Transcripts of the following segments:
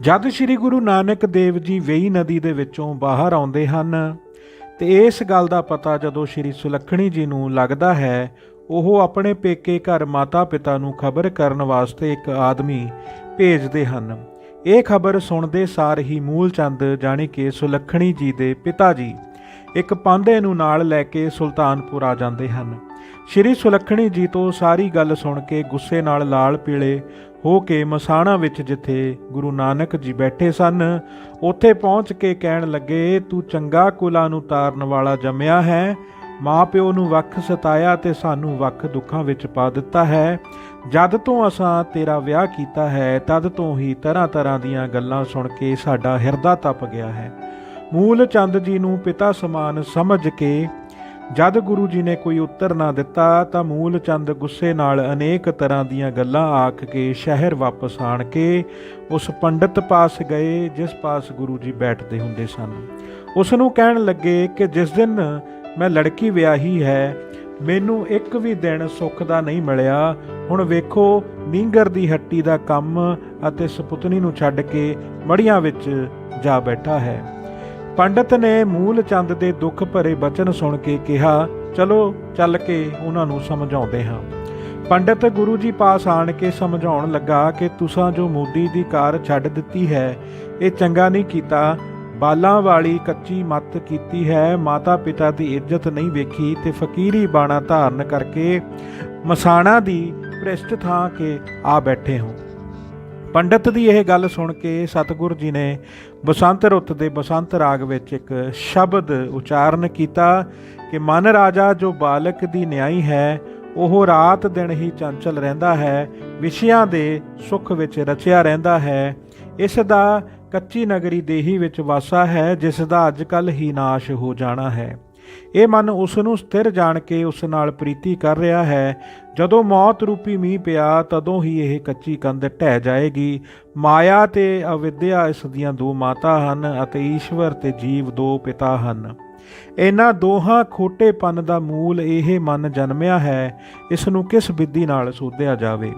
ਜਦ ਸ੍ਰੀ ਗੁਰੂ ਨਾਨਕ ਦੇਵ ਜੀ ਵੇਈ ਨਦੀ ਦੇ ਵਿੱਚੋਂ ਬਾਹਰ ਆਉਂਦੇ ਹਨ, ਤੇ ਇਸ ਗੱਲ ਦਾ ਪਤਾ ਜਦੋਂ ਸ੍ਰੀ ਸੁਲੱਖਣੀ ਜੀ ਨੂੰ ਲੱਗਦਾ ਹੈ, ਉਹ ਆਪਣੇ ਪੇਕੇ ਘਰ ਮਾਤਾ ਪਿਤਾ ਨੂੰ ਖਬਰ ਕਰਨ ਵਾਸਤੇ ਇੱਕ ਆਦਮੀ ਭੇਜਦੇ ਹਨ। ਇਹ ਖਬਰ ਸੁਣਦੇ ਸਾਰ ਹੀ ਮੂਲ ਚੰਦ ਜਾਣੀ ਕਿ ਸੁਲੱਖਣੀ ਜੀ ਦੇ ਪਿਤਾ ਜੀ ਇੱਕ ਪਾਂਧੇ ਨੂੰ ਨਾਲ ਲੈ ਕੇ ਸੁਲਤਾਨਪੁਰ ਆ ਜਾਂਦੇ ਹਨ। ਸ਼੍ਰੀ ਸੁਲੱਖਣੀ ਜੀ ਤੋਂ ਸਾਰੀ ਗੱਲ ਸੁਣ ਕੇ ਗੁੱਸੇ ਨਾਲ ਲਾਲ ਪੀਲੇ ਹੋ ਕੇ ਮਸਾਣਾ ਵਿੱਚ ਜਿੱਥੇ ਗੁਰੂ ਨਾਨਕ ਜੀ ਬੈਠੇ ਸਨ, ਉੱਥੇ ਪਹੁੰਚ ਕੇ ਕਹਿਣ ਲੱਗੇ, ਤੂੰ ਚੰਗਾ ਕੁਲਾਂ ਨੂੰ ਤਾਰਨ ਵਾਲਾ ਜੰਮਿਆ ਹੈ ਮਾਂ ਪਿਓ ਨੂੰ ਵੱਖ ਸਤਾਇਆ ਤੇ ਸਾਨੂੰ ਵੱਖ ਦੁੱਖਾਂ ਵਿੱਚ ਪਾ ਦਿੱਤਾ ਹੈ। ਜਦ ਤੋਂ ਅਸਾਂ ਤੇਰਾ ਵਿਆਹ ਕੀਤਾ ਹੈ, ਤਦ ਤੋਂ ਹੀ ਤਰ੍ਹਾਂ ਤਰ੍ਹਾਂ ਦੀਆਂ ਗੱਲਾਂ ਸੁਣ ਕੇ ਸਾਡਾ ਹਿਰਦਾ ਤਪ ਗਿਆ ਹੈ। ਮੂਲ ਚੰਦ ਜੀ ਨੂੰ ਪਿਤਾ ਸਮਾਨ ਸਮਝ ਕੇ ਜਦ ਗੁਰੂ ਜੀ ਨੇ ਕੋਈ ਉੱਤਰ ਨਾ ਦਿੱਤਾ ਤਾਂ ਮੂਲ ਚੰਦ ਗੁੱਸੇ ਨਾਲ ਅਨੇਕ ਤਰ੍ਹਾਂ ਦੀਆਂ ਗੱਲਾਂ ਆਖ ਕੇ ਸ਼ਹਿਰ ਵਾਪਸ ਆਣ ਕੇ ਉਸ ਪੰਡਿਤ ਪਾਸ ਗਏ, ਜਿਸ ਪਾਸ ਗੁਰੂ ਜੀ ਬੈਠਦੇ ਹੁੰਦੇ ਸਨ। ਉਸ ਨੂੰ ਕਹਿਣ ਲੱਗੇ ਕਿ ਜਿਸ ਦਿਨ ਮੈਂ ਲੜਕੀ ਵਿਆਹੀ ਹੈ, ਮੈਨੂੰ ਇੱਕ ਵੀ ਦਿਨ ਸੁੱਖ ਦਾ ਨਹੀਂ ਮਿਲਿਆ। ਹੁਣ ਵੇਖੋ, ਨੀਂਗਰ ਦੀ ਹੱਟੀ ਦਾ ਕੰਮ ਅਤੇ ਸਪੁੱਤਨੀ ਨੂੰ ਛੱਡ ਕੇ ਮੜੀਆਂ ਵਿੱਚ ਜਾ ਬੈਠਾ ਹੈ। ਪੰਡਤ ਨੇ ਮੂਲ ਚੰਦ ਦੇ ਦੁੱਖ ਭਰੇ ਬਚਨ ਸੁਣ ਕੇ ਕਿਹਾ, ਚਲੋ, ਚੱਲ ਕੇ ਉਹਨਾਂ ਨੂੰ ਸਮਝਾਉਂਦੇ ਹਾਂ। ਪੰਡਤ ਗੁਰੂ ਜੀ ਪਾਸ ਆਣ ਕੇ ਸਮਝਾਉਣ ਲੱਗਾ ਕਿ ਤੁਸਾਂ ਜੋ ਮੋਦੀ ਦੀ ਕਾਰ ਛੱਡ ਦਿੱਤੀ ਹੈ, ਇਹ ਚੰਗਾ ਨਹੀਂ ਕੀਤਾ। ਬਾਲਾਂ ਵਾਲੀ ਕੱਚੀ ਮੱਤ ਕੀਤੀ ਹੈ, ਮਾਤਾ ਪਿਤਾ ਦੀ ਇੱਜ਼ਤ ਨਹੀਂ ਵੇਖੀ ਤੇ ਫਕੀਰੀ ਬਾਣਾ ਧਾਰਨ ਕਰਕੇ ਮਸਾਣਾ ਦੀ ਭ੍ਰਿਸ਼ਟ ਥਾਂ ਕੇ ਆ ਬੈਠੇ ਹੋ। ਪੰਡਤ ਦੀ ਇਹ ਗੱਲ ਸੁਣ ਕੇ ਸਤਿਗੁਰ ਜੀ ਨੇ ਬਸੰਤ ਰੁੱਤ ਦੇ ਬਸੰਤ ਰਾਗ ਵਿੱਚ ਇੱਕ ਸ਼ਬਦ ਉਚਾਰਨ ਕੀਤਾ ਕਿ ਮਨ ਰਾਜਾ ਜੋ ਬਾਲਕ ਦੀ ਨਿਆਈ ਹੈ, ਉਹ ਰਾਤ ਦਿਨ ਹੀ ਚੰਚਲ ਰਹਿੰਦਾ ਹੈ, ਵਿਸ਼ਿਆਂ ਦੇ ਸੁਖ ਵਿੱਚ ਰਚਿਆ ਰਹਿੰਦਾ ਹੈ। ਇਸ ਦਾ ਕੱਚੀ ਨਗਰੀ ਦੇਹੀ ਵਿੱਚ ਵਾਸਾ ਹੈ, ਜਿਸ ਦਾ ਅੱਜਕੱਲ ਹੀ ਨਾਸ਼ ਹੋ ਜਾਣਾ ਹੈ। ਇਹ ਮਨ ਉਸ ਨੂੰ ਸਥਿਰ ਜਾਣ ਕੇ ਉਸ ਨਾਲ ਪ੍ਰੀਤੀ ਕਰ ਰਿਹਾ ਹੈ। ਜਦੋਂ ਮੌਤ ਰੂਪੀ ਮੀਂਹ ਪਿਆ, ਤਦੋਂ ਹੀ ਇਹ ਕੱਚੀ ਕੰਧ ਢਹਿ ਜਾਏਗੀ। ਮਾਇਆ ਤੇ ਅਵਿਦਿਆ ਇਸ ਦੀਆਂ ਦੋ ਮਾਤਾ ਹਨ ਅਤੇ ਈਸ਼ਵਰ ਤੇ ਜੀਵ ਦੋ ਪਿਤਾ ਹਨ। ਇਹਨਾਂ ਦੋਹਾਂ ਖੋਟੇਪਨ ਦਾ ਮੂਲ ਇਹ ਮਨ ਜਨਮਿਆ ਹੈ, ਇਸ ਨੂੰ ਕਿਸ ਵਿਧੀ ਨਾਲ ਸੋਧਿਆ ਜਾਵੇ?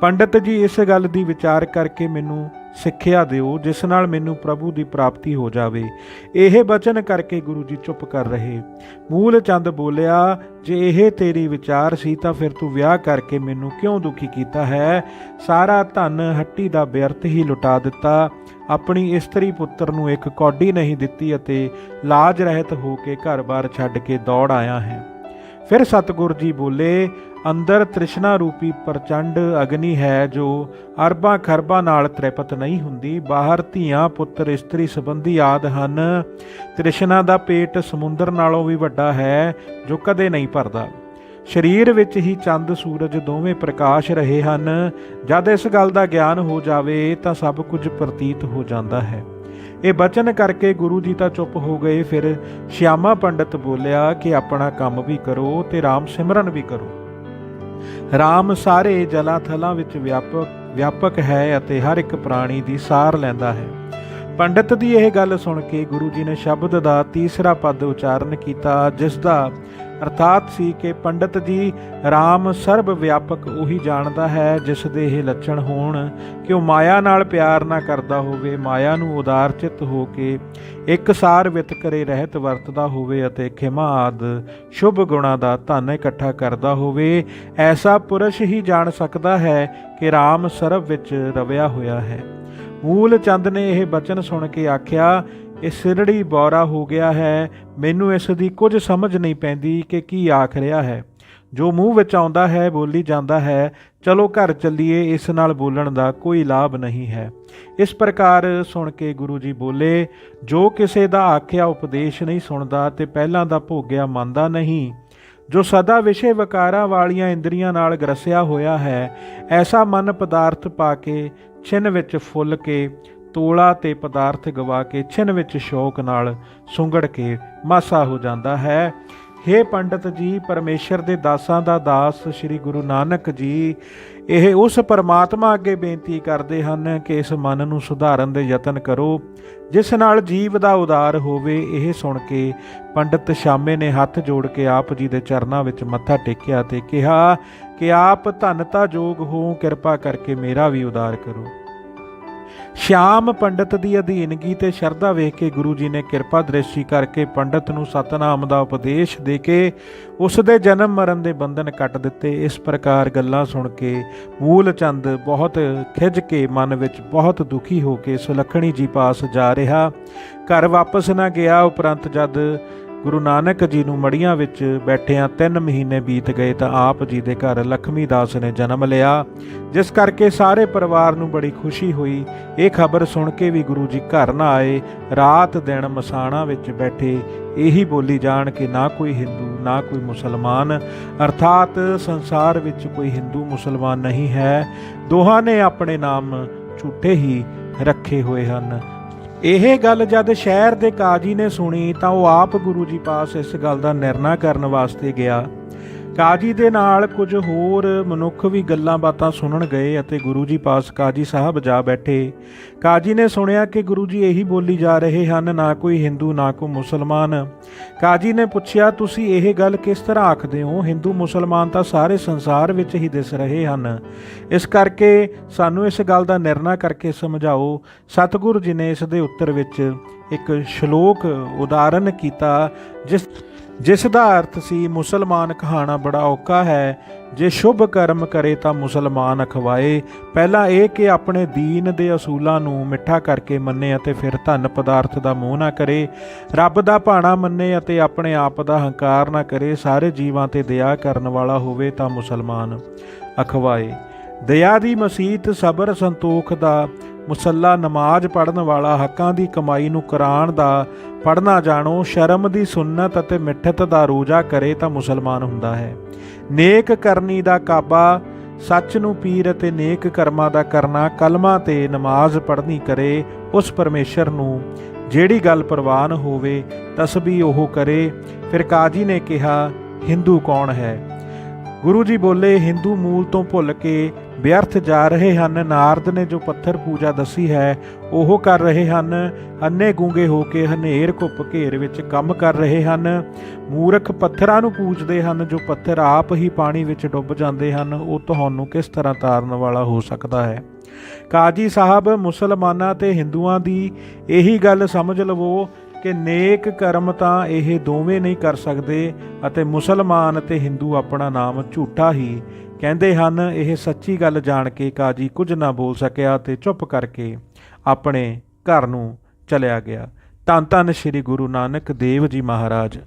ਪੰਡਤ ਜੀ, ਇਸ ਗੱਲ ਦੀ ਵਿਚਾਰ ਕਰਕੇ ਮੈਨੂੰ ਸਿੱਖਿਆ ਦਿਓ, ਜਿਸ ਨਾਲ ਮੈਨੂੰ ਪ੍ਰਭੂ ਦੀ ਪ੍ਰਾਪਤੀ ਹੋ ਜਾਵੇ। ਇਹ ਬਚਨ ਕਰਕੇ ਗੁਰੂ ਜੀ ਚੁੱਪ ਕਰ ਰਹੇ। ਮੂਲ ਚੰਦ ਬੋਲਿਆ, ਜੇ ਇਹ ਤੇਰੀ ਵਿਚਾਰ ਸੀ ਤਾਂ ਫਿਰ ਤੂੰ ਵਿਆਹ ਕਰਕੇ ਮੈਨੂੰ ਕਿਉਂ ਦੁਖੀ ਕੀਤਾ ਹੈ? ਸਾਰਾ ਧਨ ਹੱਟੀ ਦਾ ਬਿਅਰਥ ਹੀ ਲੁਟਾ ਦਿੱਤਾ। ਆਪਣੀ ਇਸਤਰੀ ਪੁੱਤਰ ਨੂੰ ਇੱਕ ਕੌਡੀ ਨਹੀਂ ਦਿੱਤੀ ਅਤੇ ਲਾਜ ਰਹਿਤ ਹੋ ਕੇ ਘਰ-ਬਾਰ ਛੱਡ ਕੇ ਦੌੜ ਆਇਆ ਹੈ। ਫਿਰ ਸਤਿਗੁਰ ਜੀ ਬੋਲੇ ਅੰਦਰ ਤ੍ਰਿਸ਼ਨਾ ਰੂਪੀ ਪ੍ਰਚੰਡ ਅਗਨੀ ਹੈ ਜੋ ਅਰਬਾਂ ਖਰਬਾਂ ਨਾਲ ਤ੍ਰਿਪਤ ਨਹੀਂ ਹੁੰਦੀ, ਬਾਹਰ ਧੀਆਂ, ਪੁੱਤਰ, ਇਸਤਰੀ ਸੰਬੰਧੀ ਆਦ ਹਨ। ਤ੍ਰਿਸ਼ਨਾ ਦਾ ਪੇਟ ਸਮੁੰਦਰ ਨਾਲੋਂ ਵੀ ਵੱਡਾ ਹੈ, ਜੋ ਕਦੇ ਨਹੀਂ ਭਰਦਾ। ਸਰੀਰ ਵਿੱਚ ਹੀ ਚੰਦ, ਸੂਰਜ ਦੋਵੇਂ ਪ੍ਰਕਾਸ਼ ਰਹੇ ਹਨ। ਜਦ ਇਸ ਗੱਲ ਦਾ ਗਿਆਨ ਹੋ ਜਾਵੇ, ਤਾਂ ਸਭ ਕੁਝ ਪ੍ਰਤੀਤ ਹੋ ਜਾਂਦਾ ਹੈ। ਇਹ ਬਚਨ ਕਰਕੇ ਗੁਰੂ ਜੀ ਤਾਂ ਚੁੱਪ ਹੋ ਗਏ, ਫਿਰ ਸ਼ਿਆਮਾ ਪੰਡਤ ਬੋਲਿਆ ਕਿ ਆਪਣਾ ਕੰਮ ਵੀ ਕਰੋ ਤੇ RAM ਸਿਮਰਨ ਵੀ ਕਰੋ। RAM ਸਾਰੇ ਜਲਾ ਥਲਾਂ ਵਿੱਚ ਵਿਆਪਕ ਵਿਆਪਕ ਹੈ ਅਤੇ ਹਰ ਇੱਕ ਪ੍ਰਾਣੀ ਦੀ ਸਾਰ ਲੈਂਦਾ ਹੈ। ਪੰਡਤ ਦੀ ਇਹ ਗੱਲ ਸੁਣ ਕੇ ਗੁਰੂ ਜੀ ਨੇ ਸ਼ਬਦ ਦਾ ਤੀਸਰਾ ਪਦ ਉਚਾਰਨ ਕੀਤਾ ਜਿਸ ਦਾ ਅਰਥਾਤ ਸੀ ਕਿ ਪੰਡਤ ਜੀ RAM ਸਰਬ ਵਿਆਪਕ ਉਹੀ ਜਾਣਦਾ ਹੈ ਜਿਸ ਦੇ ਇਹ ਲੱਛਣ ਹੋਣ, ਕਿ ਉਹ ਮਾਇਆ ਨਾਲ ਪਿਆਰ ਨਾ ਕਰਦਾ ਹੋਵੇ, ਮਾਇਆ ਨੂੰ ਉਦਾਰ ਚਿੱਤ ਹੋ ਕੇ ਇੱਕ ਸਾਰ ਵਿਤਕਰੇ ਰਹਿਤ ਵਰਤਦਾ ਹੋਵੇ ਅਤੇ ਖਿਮਾ ਆਦ ਸ਼ੁਭ ਗੁਣਾ ਦਾ ਧਨ ਇਕੱਠਾ ਕਰਦਾ ਹੋਵੇ, ਐਸਾ ਪੁਰਸ਼ ਹੀ ਜਾਣ ਸਕਦਾ ਹੈ ਕਿ RAM ਸਰਬ ਵਿੱਚ ਰਵਿਆ ਹੋਇਆ ਹੈ। ਮੂਲ ਚੰਦ ਨੇ ਇਹ ਬਚਨ ਸੁਣ ਕੇ ਆਖਿਆ ਇਹ ਸਿਰੜੀ ਬੌਰਾ ਹੋ ਗਿਆ ਹੈ। ਮੈਨੂੰ ਇਸ ਦੀ ਕੁਝ ਸਮਝ ਨਹੀਂ ਪੈਂਦੀ ਕਿ ਕੀ ਆਖ ਰਿਹਾ ਹੈ। ਜੋ ਮੂੰਹ ਵਿੱਚ ਆਉਂਦਾ ਹੈ, ਬੋਲੀ ਜਾਂਦਾ ਹੈ, ਚਲੋ ਘਰ ਚੱਲੀਏ, ਇਸ ਨਾਲ ਬੋਲਣ ਦਾ ਕੋਈ ਲਾਭ ਨਹੀਂ ਹੈ। ਇਸ ਪ੍ਰਕਾਰ ਸੁਣ ਕੇ ਗੁਰੂ ਜੀ ਬੋਲੇ, ਜੋ ਕਿਸੇ ਦਾ ਆਖਿਆ ਉਪਦੇਸ਼ ਨਹੀਂ ਸੁਣਦਾ ਤੇ ਪਹਿਲਾਂ ਦਾ ਭੋਗਿਆ ਮੰਨਦਾ ਨਹੀਂ, ਜੋ ਸਦਾ ਵਿਸ਼ੇ ਵਿਕਾਰਾਂ ਵਾਲੀਆਂ ਇੰਦਰੀਆਂ ਨਾਲ ਗਰਸਿਆ ਹੋਇਆ ਹੈ, ਐਸਾ ਮਨ ਪਦਾਰਥ ਪਾ ਕੇ, ਛਿਨ ਵਿੱਚ ਫੁੱਲ ਕੇ ਤੋਲਾ ਤੇ ਪਦਾਰਥ ਗਵਾ ਕੇ ਛਿਨ ਵਿੱਚ ਸ਼ੌਕ ਨਾਲ ਸੁੰਗੜ ਕੇ ਮਾਸਾ ਹੋ ਜਾਂਦਾ ਹੈ। हे ਪੰਡਤ ਜੀ, ਪਰਮੇਸ਼ਰ ਦੇ ਦਾਸਾਂ ਦਾ ਦਾਸ ਸ੍ਰੀ ਗੁਰੂ ਨਾਨਕ ਜੀ, ਇਹ ਉਸ ਪਰਮਾਤਮਾ ਅੱਗੇ ਬੇਨਤੀ ਕਰਦੇ ਹਨ ਕਿ ਇਸ ਮਨ ਨੂੰ ਸੁਧਾਰਨ ਦੇ ਯਤਨ ਕਰੋ। ਜਿਸ ਨਾਲ ਜੀਵ ਦਾ ਉਦਾਰ ਹੋਵੇ, ਇਹ ਸੁਣ ਕੇ ਪੰਡਤ ਸ਼ਾਮੇ ਨੇ ਹੱਥ ਜੋੜ ਕੇ ਆਪ ਜੀ ਦੇ ਚਰਨਾਂ ਵਿੱਚ ਮੱਥਾ ਟੇਕਿਆ ਤੇ ਕਿਹਾ ਕਿ ਆਪ ਧੰਨਤਾ ਜੋਗ ਹੋ, ਕਿਰਪਾ ਕਰਕੇ ਮੇਰਾ ਵੀ ਉਦਾਰ ਕਰੋ। ਸ਼ਿਆਮ ਪੰਡਤ ਦੀ ਅਧੀਨਗੀ ਤੇ ਸ਼ਰਧਾ ਵੇਖ ਕੇ ਗੁਰੂ ਜੀ ਨੇ ਕਿਰਪਾ ਦ੍ਰਿਸ਼ਟੀ ਕਰਕੇ ਪੰਡਤ ਨੂੰ ਸਤਨਾਮ ਦਾ ਉਪਦੇਸ਼ ਦੇ ਕੇ ਉਸ ਦੇ ਜਨਮ ਮਰਨ ਦੇ ਬੰਧਨ ਕੱਟ ਦਿੱਤੇ। ਇਸ ਪ੍ਰਕਾਰ ਗੱਲਾਂ ਸੁਣ ਕੇ ਮੂਲ ਚੰਦ ਬਹੁਤ ਖਿੱਝ ਕੇ ਮਨ ਵਿੱਚ ਬਹੁਤ ਦੁਖੀ ਹੋ ਕੇ ਸੁਲੱਖਣੀ ਜੀ ਪਾਸ ਜਾ ਰਿਹਾ। ਘਰ ਵਾਪਸ ਨਾ ਗਿਆ, ਉਪਰੰਤ ਜਦ ਗੁਰੂ ਨਾਨਕ ਜੀ ਨੂੰ ਮੜੀਆਂ ਵਿੱਚ ਬੈਠਿਆਂ 3 ਮਹੀਨੇ ਬੀਤ ਗਏ ਤਾਂ ਆਪ ਜੀ ਦੇ ਘਰ ਲਖਮੀ ਦਾਸ ਨੇ ਜਨਮ ਲਿਆ, ਜਿਸ ਕਰਕੇ ਸਾਰੇ ਪਰਿਵਾਰ ਨੂੰ ਬੜੀ ਖੁਸ਼ੀ ਹੋਈ। ਇਹ ਖਬਰ ਸੁਣ ਕੇ ਵੀ ਗੁਰੂ ਜੀ ਘਰ ਨਾ ਆਏ, ਰਾਤ ਦਿਨ ਮਸਾਣਾ ਵਿੱਚ ਬੈਠੇ, ਇਹੀ ਬੋਲੀ ਜਾਣ ਕਿ ਨਾ ਕੋਈ ਹਿੰਦੂ, ਨਾ ਕੋਈ ਮੁਸਲਮਾਨ, ਅਰਥਾਤ ਸੰਸਾਰ ਵਿੱਚ ਕੋਈ ਹਿੰਦੂ ਮੁਸਲਮਾਨ ਨਹੀਂ ਹੈ। ਦੋਹਾਂ ਨੇ ਆਪਣੇ ਨਾਮ ਝੂਠੇ ਹੀ ਰੱਖੇ ਹੋਏ ਹਨ। ਇਹ ਗੱਲ ਜਦ ਸ਼ਹਿਰ ਦੇ ਕਾਜੀ ਨੇ ਸੁਣੀ ਤਾਂ ਉਹ ਆਪ ਗੁਰੂ ਜੀ ਪਾਸ ਇਸ ਗੱਲ ਦਾ ਨਿਰਣਾ ਕਰਨ ਵਾਸਤੇ ਗਿਆ। ਕਾਜੀ ਦੇ ਨਾਲ ਕੁਝ ਹੋਰ ਮਨੁੱਖ ਵੀ ਗੱਲਾਂ ਬਾਤਾਂ ਸੁਣਨ ਗਏ ਅਤੇ ਗੁਰੂ ਜੀ ਪਾਸ ਕਾਜੀ ਸਾਹਿਬ ਜਾ ਬੈਠੇ। ਕਾਜੀ ਨੇ ਸੁਣਿਆ ਕਿ ਗੁਰੂ ਜੀ ਇਹੀ ਬੋਲੀ ਜਾ ਰਹੇ ਹਨ, ਨਾ ਕੋਈ ਹਿੰਦੂ, ਨਾ ਕੋਈ ਮੁਸਲਮਾਨ। ਕਾਜੀ ਨੇ ਪੁੱਛਿਆ, ਤੁਸੀਂ ਇਹ ਗੱਲ ਕਿਸ ਤਰ੍ਹਾਂ ਆਖਦੇ ਹੋ? ਹਿੰਦੂ, ਮੁਸਲਮਾਨ ਤਾਂ ਸਾਰੇ ਸੰਸਾਰ ਵਿੱਚ ਹੀ ਦਿਸ ਰਹੇ ਹਨ। ਇਸ ਕਰਕੇ ਸਾਨੂੰ ਇਸ ਗੱਲ ਦਾ ਨਿਰਣਾ ਕਰਕੇ ਸਮਝਾਓ। ਸਤਿਗੁਰੂ ਜੀ ਨੇ ਇਸ ਦੇ ਉੱਤਰ ਵਿੱਚ ਇੱਕ ਸ਼ਲੋਕ ਉਦਾਹਰਨ ਕੀਤਾ, ਜਿਸ ਜਿਸ ਦਾ ਅਰਥ ਸੀ ਮੁਸਲਮਾਨ ਕਹਾਣਾ ਬੜਾ ਔਕਾ ਹੈ, ਜੇ ਸ਼ੁਭ ਕਰਮ ਕਰੇ ਤਾਂ ਮੁਸਲਮਾਨ ਅਖਵਾਏ। ਪਹਿਲਾਂ ਇਹ ਕਿ ਆਪਣੇ ਦੀਨ ਦੇ ਅਸੂਲਾਂ ਨੂੰ ਮਿੱਠਾ ਕਰਕੇ ਮੰਨੇ ਅਤੇ ਫਿਰ ਧਨ ਪਦਾਰਥ ਦਾ ਮੋਹ ਨਾ ਕਰੇ। ਰੱਬ ਦਾ ਭਾਣਾ ਮੰਨੇ ਅਤੇ ਆਪਣੇ ਆਪ ਦਾ ਹੰਕਾਰ ਨਾ ਕਰੇ, ਸਾਰੇ ਜੀਵਾਂ ਤੇ ਦਇਆ ਕਰਨ ਵਾਲਾ ਹੋਵੇ ਤਾਂ ਮੁਸਲਮਾਨ ਅਖਵਾਏ। ਦਇਆ ਦੀ ਮਸੀਤ ਸਬਰ ਸੰਤੋਖ ਦਾ ਮੁਸੱਲਾ ਨਮਾਜ਼ ਪੜਨ ਵਾਲਾ ਹੱਕਾਂ ਦੀ ਕਮਾਈ ਨੂੰ ਕੁਰਾਨ ਦਾ ਪੜਨਾ ਜਾਣੋ, ਸ਼ਰਮ ਦੀ ਸੁੰਨਤ ਅਤੇ ਮਿੱਠਤ ਦਾ ਰੋਜ਼ਾ ਕਰੇ ਤਾਂ ਮੁਸਲਮਾਨ ਹੁੰਦਾ ਹੈ। ਨੇਕ ਕਰਨੀ ਦਾ ਕਾਬਾ, ਸੱਚ ਨੂੰ ਪੀਰ ਅਤੇ ਨੇਕ ਕਰਮਾਂ ਦਾ ਕਰਨਾ, ਕਲਮਾ ਤੇ ਨਮਾਜ਼ ਪੜ੍ਹਨੀ ਕਰੇ, ਉਸ ਪਰਮੇਸ਼ਰ ਨੂੰ ਜਿਹੜੀ ਗੱਲ ਪ੍ਰਵਾਨ ਹੋਵੇ ਤਸਬੀਹ ਉਹ ਕਰੇ। ਫਿਰ ਕਾਜੀ ਨੇ ਕਿਹਾ, ਹਿੰਦੂ ਕੌਣ ਹੈ? ਗੁਰੂ ਜੀ ਬੋਲੇ, ਹਿੰਦੂ ਮੂਲ ਤੋਂ ਭੁੱਲ ਕੇ ਵਿਅਰਥ ਜਾ ਰਹੇ ਹਨ। ਨਾਰਦ ਨੇ ਜੋ ਪੱਥਰ ਪੂਜਾ ਦੱਸੀ ਹੈ, ਉਹ ਕਰ ਰਹੇ ਹਨ। ਅੰਨੇ ਗੂੰਗੇ ਹੋ ਕੇ ਹਨੇਰ ਘੁੱਪ ਘੇਰ ਵਿੱਚ ਕੰਮ ਕਰ ਰਹੇ ਹਨ। ਮੂਰਖ ਪੱਥਰਾਂ ਨੂੰ ਪੂਜਦੇ ਹਨ, ਜੋ ਪੱਥਰ ਆਪ ਹੀ ਪਾਣੀ ਵਿੱਚ ਡੁੱਬ ਜਾਂਦੇ ਹਨ। ਉਹ ਤੁਹਾਨੂੰ ਕਿਸ ਤਰ੍ਹਾਂ ਤਾਰਨ ਵਾਲਾ ਹੋ ਸਕਦਾ ਹੈ? ਕਾਜੀ ਸਾਹਿਬ, ਮੁਸਲਮਾਨਾਂ ਤੇ ਹਿੰਦੂਆਂ ਦੀ ਇਹੀ ਗੱਲ ਸਮਝ ਲਵੋ ਕਿ ਨੇਕ ਕਰਮ ਤਾਂ ਇਹ ਦੋਵੇਂ ਨਹੀਂ ਕਰ ਸਕਦੇ ਅਤੇ ਮੁਸਲਮਾਨ ਅਤੇ ਹਿੰਦੂ ਆਪਣਾ ਨਾਮ ਝੂਠਾ ਹੀ ਕਹਿੰਦੇ ਹਨ, ਇਹ ਸੱਚੀ ਗੱਲ ਜਾਣ ਕੇ ਕਾਜੀ ਕੁਝ ਨਾ ਬੋਲ ਸਕਿਆ ਤੇ ਚੁੱਪ ਕਰਕੇ ਆਪਣੇ ਘਰ ਨੂੰ ਚਲਿਆ ਗਿਆ। ਧੰਨ ਧੰਨ ਸ੍ਰੀ ਗੁਰੂ ਨਾਨਕ ਦੇਵ ਜੀ ਮਹਾਰਾਜ।